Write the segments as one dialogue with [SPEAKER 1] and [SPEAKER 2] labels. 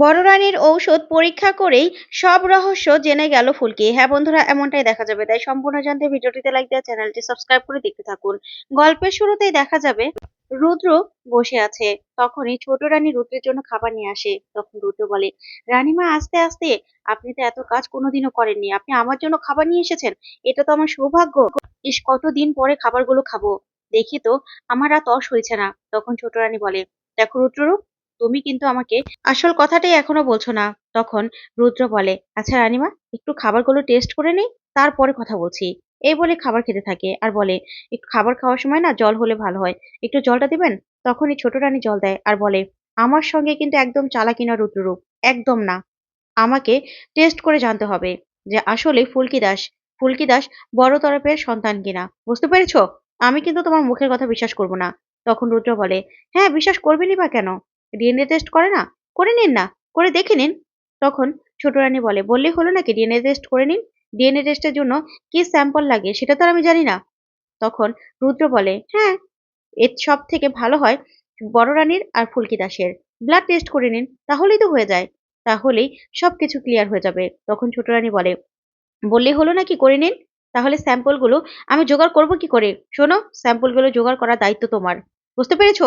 [SPEAKER 1] বড় রানীর ঔষধ পরীক্ষা করেই সব রহস্য জেনে গেল ফুলকি। হ্যাঁ বন্ধুরা, এমনটাই দেখা যাবে। তাই সম্পূর্ণ জানতে ভিডিওটিতে লাইক দেওয়া চ্যানেলটি সাবস্ক্রাইব করে দেখতে থাকুন। গল্পের শুরুতেই দেখা যাবে, রুদ্র বসে আছে। তখনই ছোট রানী রুদ্রের জন্য খাবার নিয়ে আসে। তখন রুদ্র বলে, রানীমা, আস্তে আস্তে। আপনি তো এত কাজ কোনোদিনও করেননি। আপনি আমার জন্য খাবার নিয়ে এসেছেন। এটা তো আমার সৌভাগ্য। ইস, কতদিন পরে খাবারগুলো খাব। দেখি তো, আমার আর তস হয়েছে না। তখন ছোট রানী বলে, দেখো রুদ্ররূপ তুমি কিন্তু আমাকে আসল কথাটাই এখনও বলছো না। তখন রুদ্র বলে আচ্ছা রানীমা, একটু খাবারগুলো টেস্ট করে নিই, তারপরে কথা বলছি। এই বলে খাবার খেতে থাকে আর বলে, একটু খাবার খাওয়ার সময় না জল হলে ভালো হয়। একটু জলটা দিবেন? তখনই ছোট রানী জল দেয় আর বলে, আমার সঙ্গে কিন্তু একদম চালাকি না রুদ্ররূপ একদম না। আমাকে টেস্ট করে জানতে হবে যে আসলে ফুলকি দাস ফুলকি দাস বড় তরফের সন্তান কিনা। বুঝতে পেরেছ? আমি কিন্তু তোমার মুখের কথা বিশ্বাস করব না। তখন রুদ্র বলে হ্যাঁ বিশ্বাস করবেনই বা কেন? ডিএনএ টেস্ট করে না? করে নিন না। করে দেখে নিন। তখন ছোট রানী বলে বললেই হলো নাকি ডিএনএ টেস্ট করে নিন? ডিএনএ টেস্টের জন্য কি স্যাম্পল লাগে? সেটা তো আমি জানি না। তখন রুদ্র বলে হ্যাঁ এর সব থেকে ভালো হয় বড় রানীর আর ফুলকি দাসের। ব্লাড টেস্ট করে নিন, তাহলেই তো হয়ে যায়। তাহলেই সবকিছু ক্লিয়ার হয়ে যাবে। তখন ছোট রানী বলে বললেই হলো নাকি করে নিন? তাহলে স্যাম্পলগুলো আমি জোগাড় করব কি করে? শোনো স্যাম্পলগুলো জোগাড় করার দায়িত্ব তোমার। বুঝতে পেরেছ?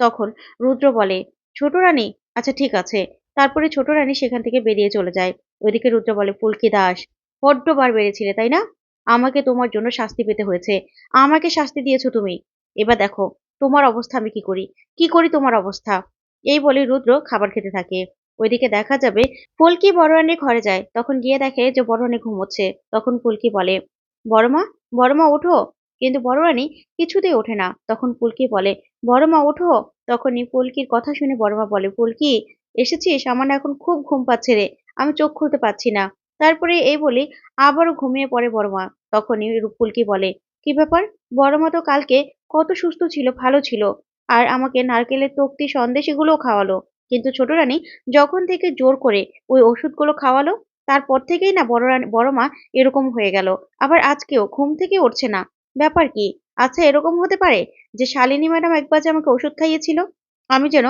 [SPEAKER 1] তখন রুদ্র বলে ছোট রানী? আচ্ছা ঠিক আছে। তারপরে ছোট রানী সেখান থেকে বেরিয়ে চলে যায়। ওইদিকে রুদ্র বলে, ফুলকি দাস, বড্ড বার বেড়েছিলে, তাই না? আমাকে তোমার জন্য শাস্তি পেতে হয়েছে। আমাকে শাস্তি দিয়েছ তুমি। এবার দেখো, তোমার অবস্থা আমি কি করি? কি করি তোমার অবস্থা? এই বলে রুদ্র খাবার খেতে থাকে। ওইদিকে দেখা যাবে, ফুলকি বড় রানীর ঘরে যায়। তখন গিয়ে দেখে যে বড় রানী ঘুমোচ্ছে। তখন ফুলকি বলে, বড়মা বড়মা, ওঠো। কিন্তু বড় রানী কিছুতেই ওঠে না। তখন ফুলকি বলে বড় মা ওঠো। তখনই ফুলকির কথা শুনে বড় মা বলে, ফুলকি, এসেছিস? আমার এখন খুব ঘুম পাচ্ছে রে। আমি চোখ খুলতে পারছি না। তারপরে এই বলে আবারও ঘুমিয়ে পড়ে বড়মা। তখনই ফুলকি বলে, কি ব্যাপার? বড় মা তো কালকে কত সুস্থ ছিল, ভালো ছিল। আর আমাকে নারকেলের তক্তি সন্দেশ এগুলোও খাওয়ালো। কিন্তু ছোট রানী যখন থেকে জোর করে ওই ওষুধগুলো খাওয়ালো, তারপর থেকেই না বড় রানী বড় মা এরকম হয়ে গেল। আবার আজকেও ঘুম থেকে উঠছে না। ব্যাপার কি? আচ্ছা এরকম হতে পারে যে শালিনী ম্যাডাম একবার যে আমাকে ওষুধ খাইয়েছিল, আমি যেন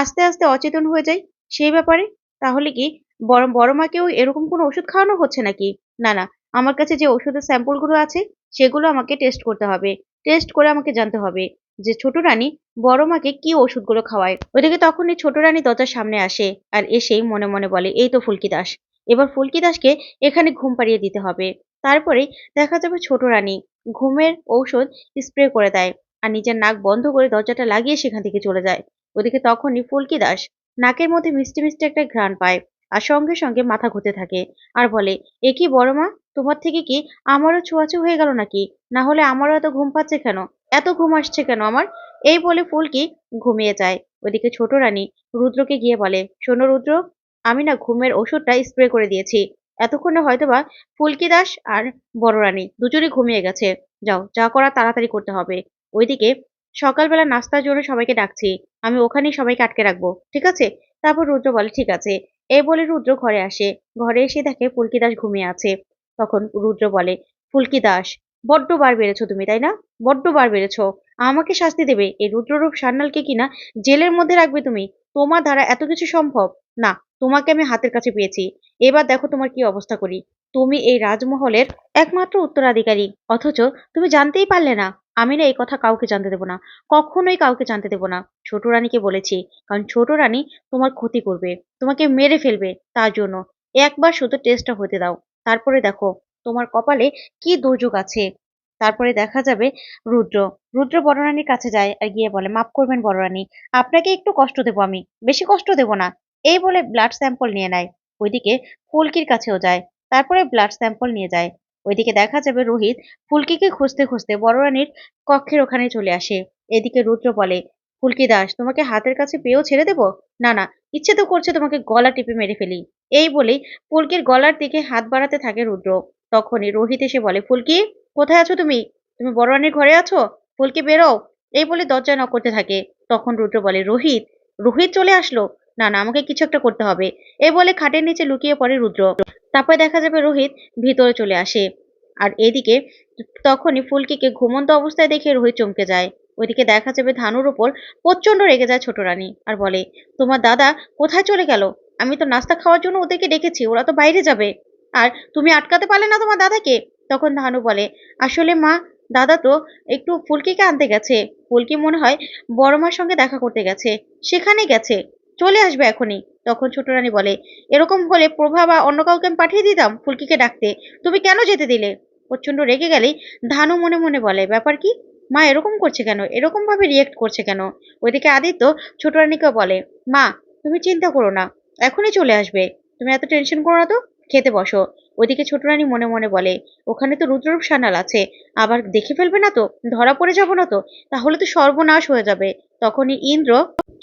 [SPEAKER 1] আস্তে আস্তে অচেতন হয়ে যাই সেই ব্যাপারে? তাহলে কি বড় বড় মাকেও এরকম কোনো ওষুধ খাওয়ানো হচ্ছে নাকি? না না, আমার কাছে যে ওষুধের স্যাম্পলগুলো আছে, সেগুলো আমাকে টেস্ট করতে হবে। টেস্ট করে আমাকে জানতে হবে যে ছোট রানী বড় মাকে কি ওষুধগুলো খাওয়ায়। ওইদিকে তখনই ছোট রানী দরজার সামনে আসে আর এসেই মনে মনে বলে, এই তো ফুলকি দাস। এবার ফুলকি দাসকে এখানে ঘুম পাড়িয়ে দিতে হবে। তারপরে দেখা যাবে ছোট রানী ঘুমের ঔষধ স্প্রে করে দেয় আর নিজের নাক বন্ধ করে দরজাটা লাগিয়ে সেখান থেকে চলে যায়। ওদিকে তখনই ফুলকি দাস নাকের মধ্যে মিষ্টি মিষ্টি একটা ঘ্রাণ পায় আর সঙ্গে সঙ্গে মাথা ঘুরতে থাকে আর বলে, এ কি বড় মা? তোমার থেকে কি আমারও ছোঁয়াচু হয়ে গেল নাকি? না হলে আমারও এত ঘুম পাচ্ছে কেন? এত ঘুম আসছে কেন আমার? এই বলে ফুলকি ঘুমিয়ে যায়। ওদিকে ছোট রানী রুদ্রকে গিয়ে বলে, শোনো রুদ্র, আমি না ঘুমের ওষুধটা স্প্রে করে দিয়েছি। এতক্ষণে হয়তোবা ফুলকি দাস আর বড় রানী দুজনেই ঘুমিয়ে গেছে। যাও, যা করা তাড়াতাড়ি করতে হবে। ওইদিকে সকালবেলা নাস্তার জন্য সবাইকে ডাকছি। আমি ওখানেই সবাইকে আটকে রাখব, ঠিক আছে? তারপর রুদ্র বলে, ঠিক আছে। এই বলে রুদ্র ঘরে আসে। ঘরে এসে দেখে ফুলকি দাস ঘুমিয়ে আছে। তখন রুদ্র বলে ফুলকি দাস বড্ড বার বেড়েছো তুমি, তাই না? বড্ড বার বেড়েছো। আমাকে শাস্তি দেবে। এই রুদ্ররূপ সান্যালকে কিনা জেলের মধ্যে রাখবে তুমি? তোমার দ্বারা এত কিছু সম্ভব? না তোমাকে আমি হাতের কাছে পেয়েছি। এবার দেখো তোমার কি অবস্থা করি। তুমি এই রাজমহলের একমাত্র উত্তরাধিকারী। অথচ তুমি জানতেই পারলে না, আমি না এই কথা কাউকে জানতে দেবো না। কখনোই কাউকে জানতে দেবো না। ছোট রানীকে বলেছি, কারণ ছোট রানী তোমার ক্ষতি করবে, তোমাকে মেরে ফেলবে তার জন্য। একবার শুধু টেস্টটা হতে দাও। তারপরে দেখো তোমার কপালে কি দুর্যোগ আছে। তারপরে দেখা যাবে রুদ্র। রুদ্র বড় রানীর কাছে যায় আর গিয়ে বলে, মাফ করবেন বড় রানী আপনাকে একটু কষ্ট দেবো আমি। বেশি কষ্ট দেবো না। এই বলে ব্লাড স্যাম্পল নিয়ে নেয়। ওইদিকে ফুলকির কাছেও যায়। তারপরে ব্লাড স্যাম্পল নিয়ে যায়। ওইদিকে দেখা যাবে রোহিত ফুলকিকে খুঁজতে খুঁজতে বড় রানীর কক্ষের ওখানে চলে আসে। এদিকে রুদ্র বলে, ফুলকি দাস, তোমাকে হাতের কাছে পেয়েও ছেড়ে দেবো? না না, ইচ্ছে তো করছে তোমাকে গলা টিপে মেরে ফেলি। এই বলেই ফুলকির গলার দিকে হাত বাড়াতে থাকে রুদ্র। তখনই রোহিত এসে বলে, ফুলকি, কোথায় আছো তুমি? তুমি বড় রানীর ঘরে আছো? ফুলকি বেরো এই বলে দরজা নক করতে থাকে। তখন রুদ্র বলে, রোহিত রোহিত চলে আসলো। না না, আমাকে কিছু একটা করতে হবে। এ বলে খাটের নিচে লুকিয়ে পড়ে রুদ্র। তারপরে দেখা যাবে রোহিত ভিতরে চলে আসে। আর এদিকে তখনই ফুলকিকে ঘুমন্ত অবস্থায় দেখে রোহিত চমকে যায়। ওইদিকে দেখা যাবে ধানুর ওপর প্রচণ্ড রেগে যায় ছোট রানী আর বলে, তোমার দাদা কোথায় চলে গেল? আমি তো নাস্তা খাওয়ার জন্য ওদেরকে ডেকেছি, ওরা তো বাইরে যাবে। আর তুমি আটকাতে পারলে না তোমার দাদাকে? তখন ধানু বলে, আসলে মা, দাদা তো একটু ফুলকিকে আনতে গেছে। ফুলকি মনে হয় বড় মার সঙ্গে দেখা করতে গেছে। সেখানে গেছে। চলে আসবে এখনই। তখন ছোট রানী বলে, এরকম হলে প্রভা বা অন্য কাউকে আমি পাঠিয়ে দিতাম ফুলকিকে ডাকতে। তুমি কেন যেতে দিলে? প্রচণ্ড রেগে গেলেই ধানু মনে মনে বলে, ব্যাপার কি? মা এরকম করছে কেন? এরকম ভাবে রিয়েক্ট করছে কেন? ওইদিকে আদিত্য ছোট রানীকে বলে, মা, তুমি চিন্তা করো না, এখনই চলে আসবে। তুমি এত টেনশন করো না তো, খেতে বসো। ওইদিকে ছোট রানী মনে মনে বলে, ওখানে তো রুদ্ররূপ সান্যাল আছে, আবার দেখে ফেলবে না তো? ধরা পড়ে যাব না তো? তাহলে তো সর্বনাশ হয়ে যাবে। তখনই ইন্দ্র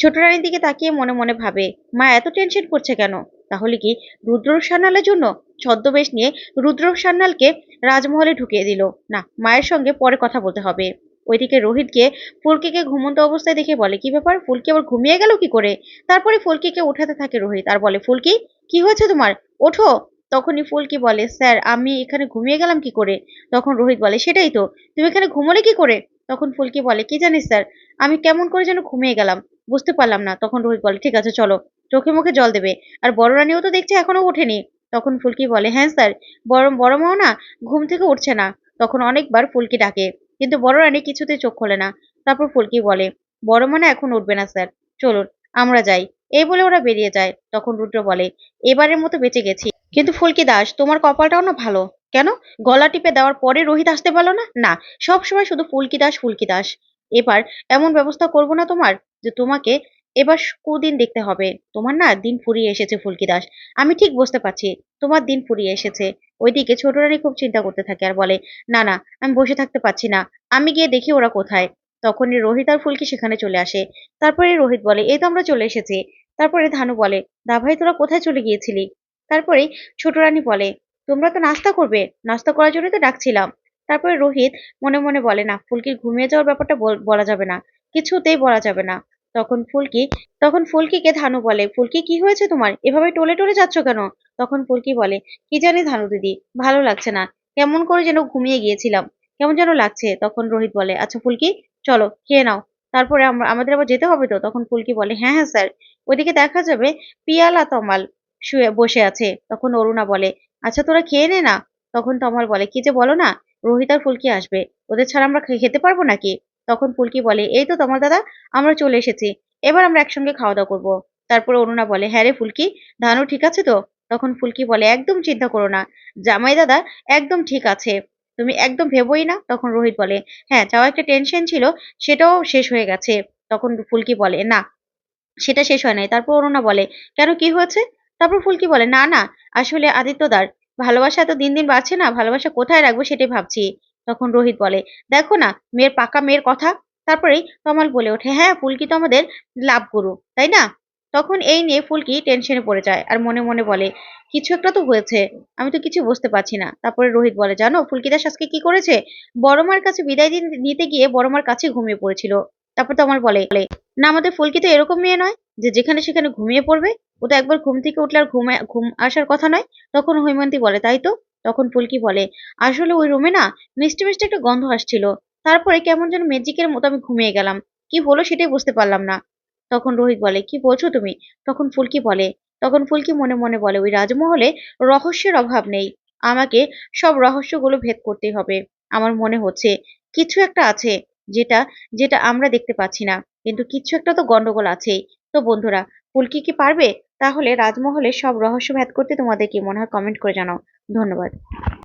[SPEAKER 1] ছোট রানীর দিকে তাকিয়ে মনে মনে ভাবে, মা, এত টেনশন করছে কেন? তাহলে কি রুদ্র সান্যালের জন্য ছদ্মবেশ নিয়ে রুদ্র সান্যালকে রাজমহলে ঢুকিয়ে দিল? না, মায়ের সঙ্গে পরে কথা বলতে হবে। ওইদিকে রোহিতকে ফুলকিকে ঘুমন্ত অবস্থায় দেখে বলে, কি ব্যাপার? ফুলকি আবার ঘুমিয়ে গেল কি করে? তারপরে ফুলকিকে উঠাতে থাকে রোহিত আর বলে, ফুলকি, কি হয়েছে তোমার? ওঠো। তখনই ফুলকি বলে, স্যার, আমি এখানে ঘুমিয়ে গেলাম কি করে? তখন রোহিত বলে, সেটাই তো, তুমি এখানে ঘুমোলে কি করে? তখন ফুলকি বলে, কি জানিস স্যার আমি কেমন করে যেন ঘুমিয়ে গেলাম, বুঝতে পারলাম না। তখন রোহিত বলে, ঠিক আছে, চলো। চোখে মুখে জল দেবে। আর বড় রানীও তো দেখছে এখনও ওঠেনি। তখন ফুলকি বলে হ্যাঁ স্যার। বড় বড় মাও না, ঘুম থেকে উঠছে না। তখন অনেকবার ফুলকি ডাকে, কিন্তু বড় রানী কিছুতে চোখ খোলে না। তারপর ফুলকি বলে, বড় মানে এখন উঠবে না, স্যার। চলুন, আমরা যাই। এই বলে ওরা বেরিয়ে যায়। তখন রুদ্র বলে, এবারের মতো বেঁচে গেছি। কিন্তু ফুলকি দাস, তোমার কপালটাও না ভালো। কেন? গলা টিপে দেওয়ার পরে রোহিত আসতে পারল না? না সব সময় শুধু ফুলকি দাস ফুলকি দাস। এবার এমন ব্যবস্থা করব না তোমার যে তোমাকে এবার কুদিন দেখতে হবে। তোমার না দিন ফুরিয়ে এসেছে ফুলকি দাস। আমি ঠিক বুঝতে পারছি, তোমার দিন ফুরিয়ে এসেছে। ওইদিকে ছোট রানী খুব চিন্তা করতে থাকে আর বলে, না না, আমি বসে থাকতে পারছি না। আমি গিয়ে দেখি ওরা কোথায়। তখনই রোহিত আর ফুলকি সেখানে চলে আসে। তারপরে রোহিত বলে, এই তো আমরা চলে এসেছি। তারপরে ধানু বলে, দা ভাই, তোরা কোথায় চলে গিয়েছিলি? তারপরে ছোট রানী বলে, তোমরা তো নাস্তা করবে। নাস্তা করার জন্য তো ডাকছিলাম। তারপরে রোহিত মনে মনে বলে, না ফুলকির ঘুমিয়ে যাওয়ার ব্যাপারটা বল- যাবে না। কিছুতেই বলা যাবে না। তখন ফুলকি, তখন ফুলকিকে ধানু বলে, ফুলকি, কি হয়েছে তোমার? এভাবে টলে টলে যাচ্ছ কেন? তখন ফুলকি বলে, কি জানি ধানু দিদি, ভালো লাগছে না। কেমন করে যেন ঘুমিয়ে গিয়েছিলাম। কেমন যেন লাগছে? তখন রোহিত বলে আচ্ছা ফুলকি, চলো, খেয়ে নাও। তারপরে আমরা আমাদের আবার যেতে হবে তো? তখন ফুলকি বলে হ্যাঁ হ্যাঁ স্যার। ওইদিকে দেখা যাবে পিয়ালা তমাল শুয়ে, বসে আছে। তখন অরুণা বলে আচ্ছা তোরা খেয়ে নে না? তখন তমাল বলে, কি যে বলো না রোহিত আর ফুলকি আসবে। ওদের ছাড়া আমরা খেতে পারব নাকি? তখন ফুলকি বলে, এই তো তোমার দাদা, আমরা চলে এসেছি। এবার আমরা একসঙ্গে খাওয়া দাওয়া করব। তারপরে অরুণা বলে হ্যাঁ রে ফুলকি ধানু ঠিক আছে তো? তখন ফুলকি বলে, একদম চিন্তা করো না। জামাই দাদা, একদম ঠিক আছে। তুমি একদম ভেবোই না? তখন রোহিত বলে হ্যাঁ যাওয়া একটা টেনশন ছিল, সেটাও শেষ হয়ে গেছে। তখন ফুলকি বলে, না, সেটা শেষ হয় নাই। তারপর অরুণা বলে, কেন, কি হয়েছে? তারপর ফুলকি বলে, না না, আসলে আদিত্যদার ভালোবাসা এত দিন দিন বাড়ছে না, ভালোবাসা কোথায় রাখব সেটাই ভাবছি, তখন রোহিত বলে। দেখো না, মেয়ের পাকা মেয়ের কথা? তারপরেই তমাল বলে ওঠে হ্যাঁ ফুলকি তো আমাদের লাভ গুরু, তাই না? তখন এই নিয়ে ফুলকি টেনশনে পড়ে যায় আর মনে মনে বলে, কিছু একটা তো হয়েছে, আমি তো কিছু বুঝতে পারছি না। তারপরে রোহিত বলে, জানো, ফুলকি দাস আজকে কি করেছে? বড় মার কাছে বিদায় দিন, নিতে গিয়ে বড় মার কাছে ঘুমিয়ে পড়েছিল। তারপর তমাল বলে, না, আমাদের ফুলকি তো এরকম মেয়ে নয় যে যেখানে সেখানে ঘুমিয়ে পড়বে। ও তো একবার ঘুম থেকে উঠলে আর ঘুমে, ঘুম আসার কথা নয়। তখন হৈমন্তী বলে, তাই তো? তখন ফুলকি বলে, আসলে ওই রুমে না মিষ্টি মিষ্টি একটা গন্ধ আসছিল। তারপরে কেমন যেন ম্যাজিকের মতো আমি ঘুমিয়ে গেলাম। কি হলো সেটাই বুঝতে পারলাম না। তখন রোহিত বলে, কি বলছো তুমি? তখন ফুলকি বলে, তখন ফুলকি মনে মনে বলে, ওই রাজমহলে রহস্যের অভাব নেই। আমাকে সব রহস্যগুলো ভেদ করতেই হবে। আমার মনে হচ্ছে কিছু একটা আছে যেটা যেটা আমরা দেখতে পাচ্ছি না। কিন্তু কিছু একটা তো গন্ডগোল আছেই। তো বন্ধুরা ফুলকি কি পারবে? তাহলে রাজমহলের সব রহস্য ভেদ করতে তোমাদের কি মনে হয়? কমেন্ট করে জানাও। ধন্যবাদ।